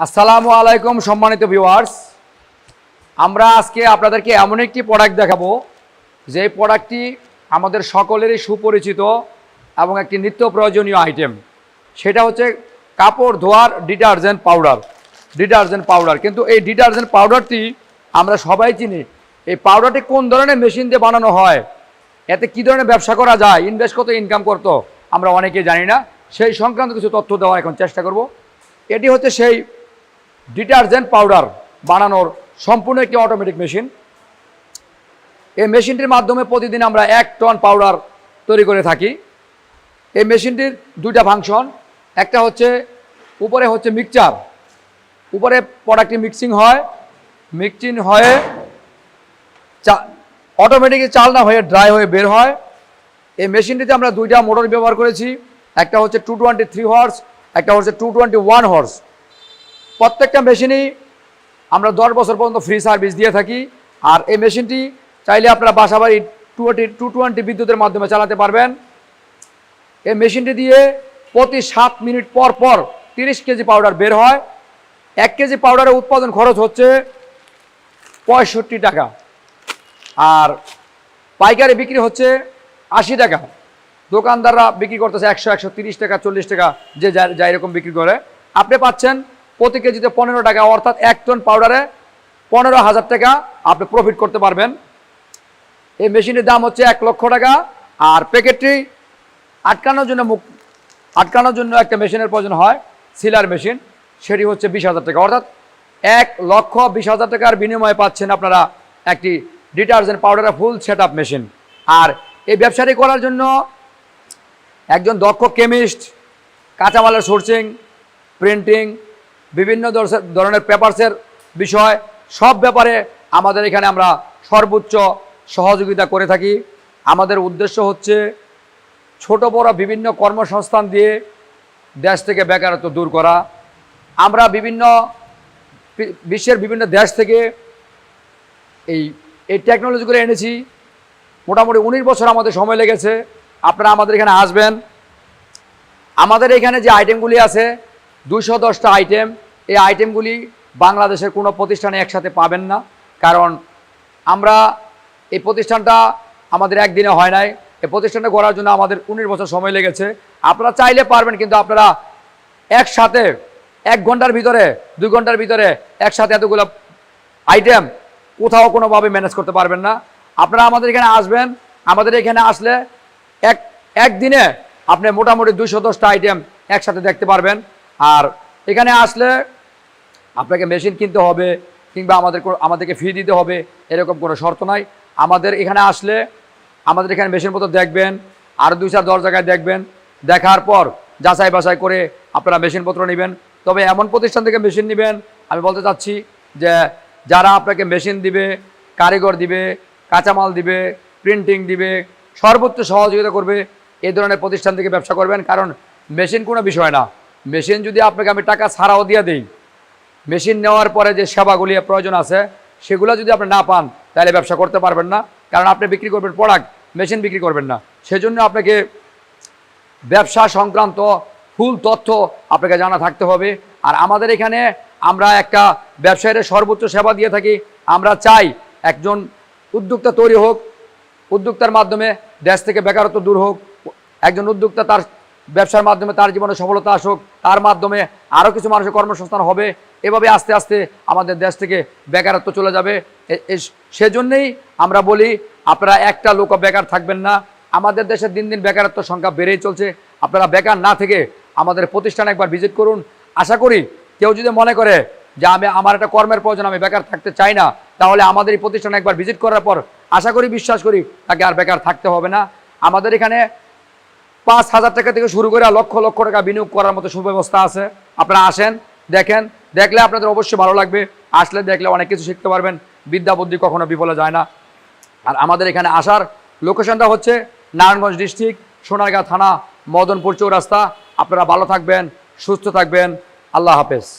আসসালামু আলাইকুম, সম্মানিত ভিউয়ার্স আমরা আজকে আপনাদেরকে এমন একটি প্রোডাক্ট দেখাবো, যে প্রোডাক্টটি আমাদের সকলেরই সুপরিচিত এবং একটি নিত্য প্রয়োজনীয় আইটেম সেটা হচ্ছে কাপড় ধোয়ার ডিটারজেন্ট পাউডার ডিটারজেন্ট পাউডার কিন্তু এই ডিটারজেন্ট পাউডারটি আমরা সবাই চিনি। এই পাউডারটি কোন ধরনের মেশিন দিয়ে বানানো হয়? এতে কী ধরনের ব্যবসা করা যায়? ইনভেস্ট কত ইনকাম করতো? আমরা অনেকে জানি না। সেই সংক্রান্ত কিছু তথ্য দেওয়া এখন চেষ্টা করব। এটি হচ্ছে সেই ডিটারজেন্ট পাউডার বানানোর সম্পূর্ণ একটি অটোমেটিক মেশিন এই মেশিনটির মাধ্যমে প্রতিদিন আমরা এক টন পাউডার তৈরি করে থাকি। এই মেশিনটির দুইটা ফাংশন একটা হচ্ছে উপরে হচ্ছে মিক্সচার উপরে প্রোডাক্টটি মিক্সিং হয় মিক্সিং হয়ে চা অটোমেটিকলি চাল না হয়ে ড্রাই হয়ে বের হয়। এই মেশিনটিতে আমরা দুইটা মোটর ব্যবহার করেছি, একটা হচ্ছে টু টোয়েন্টি থ্রি হর্স একটা হচ্ছে টু টোয়েন্টি ওয়ান হর্স প্রত্যেকটা মেশিনই আমরা দশ বছর পর্যন্ত ফ্রি সার্ভিস দিয়ে থাকি। আর এই মেশিনটি চাইলে আপনারা বাসা বাড়ি টুয়েন্টি টু টোয়েন্টি বিদ্যুতের মাধ্যমে চালাতে পারবেন। এই মেশিনটি দিয়ে প্রতি সাত মিনিট পর পর তিরিশ কেজি পাউডার বের হয়। এক কেজি পাউডারের উৎপাদন খরচ হচ্ছে পঁয়ষট্টি টাকা। আর পাইকারি বিক্রি হচ্ছে আশি টাকা। দোকানদাররা বিক্রি করতেছে একশো একশো তিরিশ টাকা, চল্লিশ টাকা, যে যা যা এরকম বিক্রি করে। আপনি পাচ্ছেন প্রতি কেজিতে পনেরো টাকা, অর্থাৎ এক টন পাউডারে পনেরো হাজার টাকা আপনি প্রফিট করতে পারবেন। এই মেশিনের দাম হচ্ছে এক লক্ষ টাকা। আর প্যাকেটটি আটকানোর জন্য মুখ আটকানোর জন্য একটা মেশিনের প্রয়োজন হয়, সিলার মেশিন। সেটি হচ্ছে বিশ হাজার টাকা। অর্থাৎ এক লক্ষ বিশ হাজার টাকার বিনিময়ে পাচ্ছেন আপনারা একটি ডিটারজেন্ট পাউডারের ফুল সেট মেশিন আর এই ব্যবসাটি করার জন্য একজন দক্ষ কেমিস্ট কাঁচামালের সোর্সিং প্রিন্টিং বিভিন্ন ধরনের পেপারসের বিষয়, সব ব্যাপারে আমাদের এখানে আমরা সর্বোচ্চ সহযোগিতা করে থাকি। আমাদের উদ্দেশ্য হচ্ছে ছোট বড় বিভিন্ন কর্মসংস্থান দিয়ে দেশ থেকে বেকারত্ব দূর করা। আমরা বিভিন্ন বিশ্বের বিভিন্ন দেশ থেকে এই এই টেকনোলজিগুলো এনেছি। মোটামুটি উনিশ বছর আমাদের সময় লেগেছে। আপনারা আমাদের এখানে আসবেন। আমাদের এখানে যে আইটেমগুলি আছে দুশো দশটা আইটেম এই আইটেমগুলি বাংলাদেশের কোনো প্রতিষ্ঠানে একসাথে পাবেন না। কারণ আমরা এই প্রতিষ্ঠানটা আমাদের একদিনে হয় নাই। এই প্রতিষ্ঠানটা গড়ার জন্য আমাদের উনিশ বছর সময় লেগেছে। আপনারা চাইলে পারবেন, কিন্তু আপনারা একসাথে এক ঘণ্টার ভিতরে, দুই ঘণ্টার ভিতরে একসাথে এতগুলো আইটেম কোথাও কোনোভাবে ম্যানেজ করতে পারবেন না। আপনারা আমাদের এখানে আসবেন। আমাদের এখানে আসলে এক, একদিনে আপনি মোটামুটি দুইশো দশটা আইটেম একসাথে দেখতে পারবেন। আর এখানে আসলে আপনাকে মেশিন কিনতে হবে, কিংবা আমাদের আমাদেরকে ফি দিতে হবে, এরকম কোনো শর্ত নাই। আমাদের এখানে আসলে আমাদের এখানে মেশিন মেশিনপত্র দেখবেন, আর দুই চার দশ জায়গায় দেখবেন। দেখার পর যাচাই বাছাই করে আপনারা মেশিনপত্র নেবেন। তবে এমন প্রতিষ্ঠান থেকে মেশিন নেবেন, আমি বলতে চাচ্ছি যে যারা আপনাকে মেশিন দিবে, কারিগর দিবে, কাঁচামাল দিবে প্রিন্টিং দিবে, সর্বোচ্চ সহযোগিতা করবে এই ধরনের প্রতিষ্ঠান থেকে ব্যবসা করবেন। কারণ মেশিন কোনো বিষয় না। মেশিন যদি আপনাকে আমি টাকা ছাড়াও দিয়ে দিই মেশিন নেওয়ার পরে যে সেবাগুলি প্রয়োজন আছে, সেগুলো যদি আপনি না পান, তাহলে ব্যবসা করতে পারবেন না। কারণ আপনি বিক্রি করবেন প্রোডাক্ট মেশিন বিক্রি করবেন না। সেজন্য আপনাকে ব্যবসা সংক্রান্ত ফুল তথ্য আপনাকে জানা থাকতে হবে। আর আমাদের এখানে আমরা একটা ব্যবসায়ীর সর্বোচ্চ সেবা দিয়ে থাকি। আমরা চাই একজন উদ্যোক্তা তৈরি হোক, উদ্যোক্তার মাধ্যমে দেশ থেকে বেকারত্ব দূর হোক। একজন উদ্যোক্তা তার ব্যবসার মাধ্যমে তার জীবনে সফলতা আসুক, তার মাধ্যমে আরও কিছু মানুষের কর্মসংস্থান হবে, এভাবে আস্তে আস্তে আমাদের দেশ থেকে বেকারত্ব চলে যাবে। এ- আমরা বলি, আপনারা একটা লোক বেকার থাকবেন না। আমাদের দেশে দিন দিন বেকারত্ব সংখ্যা বেড়েই চলছে। আপনারা বেকার না থেকে আমাদের প্রতিষ্ঠানে একবার ভিজিট করুন। আশা করি কেউ যদি মনে করে যে আমি, আমার একটা কর্মের প্রয়োজন, আমি বেকার থাকতে চাই না, তাহলে আমাদের এই প্রতিষ্ঠানে একবার ভিজিট করার পর আশা করি, বিশ্বাস করি তাকে আর বেকার থাকতে হবে না। আমাদের এখানে পাঁচ হাজার টাকা থেকে শুরু করে লক্ষ লক্ষ টাকা বিনিয়োগ করার মতো সুব্যবস্থা আছে। আপনারা আসেন, দেখেন, দেখলে আপনাদের অবশ্যই ভালো লাগবে। আসলে দেখলে অনেক কিছু শিখতে পারবেন। বিদ্যা বুদ্ধি কখনো বিফলে যায় না। আর আমাদের এখানে আসার লোকেশনটা হচ্ছে নারায়ণগঞ্জ ডিস্ট্রিক্ট, সোনারগাঁ থানা, মদনপুর চৌরাস্তা। আপনারা ভালো থাকবেন, সুস্থ থাকবেন। আল্লাহ হাফেজ।